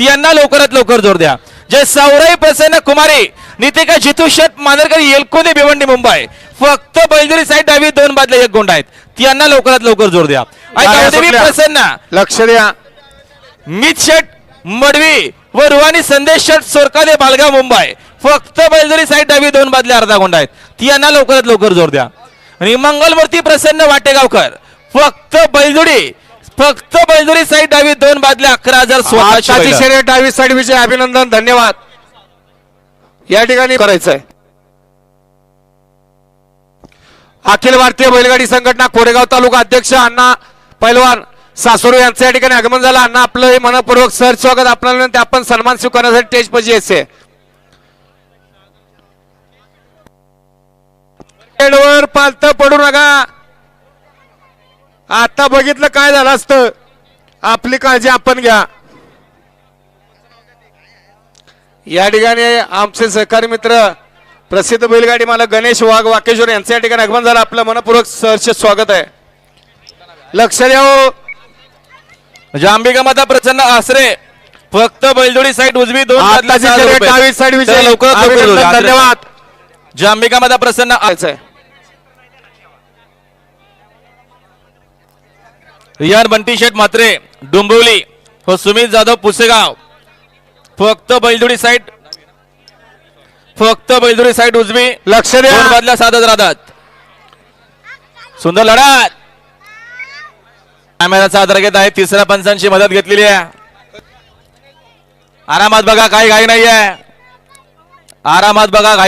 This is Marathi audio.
यांना लवकरात लवकर जोर द्या. जय सौरई प्रसन्न कुमारी नितिका जितू शेत मानरकरी येलकोनी भिवंडी मुंबई. फक्त बैलदुरी साईड डावी दोन बादल्या एक गोंड आहेत. यांना लवकरात लवकर जोर द्या. प्रसन्न. लक्ष द्या. मित शेट मडवी व रुवानी संदेश शेट सोरकाले बालगाव मुंबई. फक्त बैलदुरी साईड डावी दोन बादल्या अर्धा गोंड आहेत. यांना लवकरात लवकर जोर द्या. आणि मंगलमूर्ती प्रसन्न वाटेगावकर फक्त बैलजोडी फक्त बैलजोडी साईड डावी दोन बादल्या अकरा हजार स्वतःची शर्यत डावी साईड विजय अभिनंदन धन्यवाद. या ठिकाणी करायचंय. अखिल भारतीय बैलगाडी संघटना कोरेगाव तालुका अध्यक्ष अण्णा पैलवान सासुरू यांचं या ठिकाणी आगमन झालं. अण्णा आपलं हे मनपूर्वक सर स्वागत आपल्याला विनंती, आपण सन्मान स्वीकारण्यासाठी स्टेज पजी यायचे पालत पडू नका. आता बघितलं काय झालं असतं. आपली काळजी आपण घ्या. या ठिकाणी आमचे सहकारी मित्र प्रसिद्ध बैलगाडी मला गणेश वाघ वाकेश्वर यांचं या ठिकाणी आगमन झालं. आपलं मनपूर्वक सहर्ष स्वागत आहे. लक्ष द्या हो. जांबिका माता प्रसन्न आसरे. फक्त बैलजोडी साईड उजवी दोन साईड. धन्यवाद. जांबिका माता प्रसन्न आहे रियान बंटी शेट मात्रे डोंबिवली व सुमित जाधव पुसेगाव फक्त बैलजोडी साईड फक्त बैलजोडी साईड उजवी लक्ष द्या. सात राहतात सुंदर लढत. कॅमेराचा आधार घेत आहे तिसऱ्या पंचांची मदत घेतलेली आहे. आरामात बघा काही घाई नाहीये. आरामात बघा घाई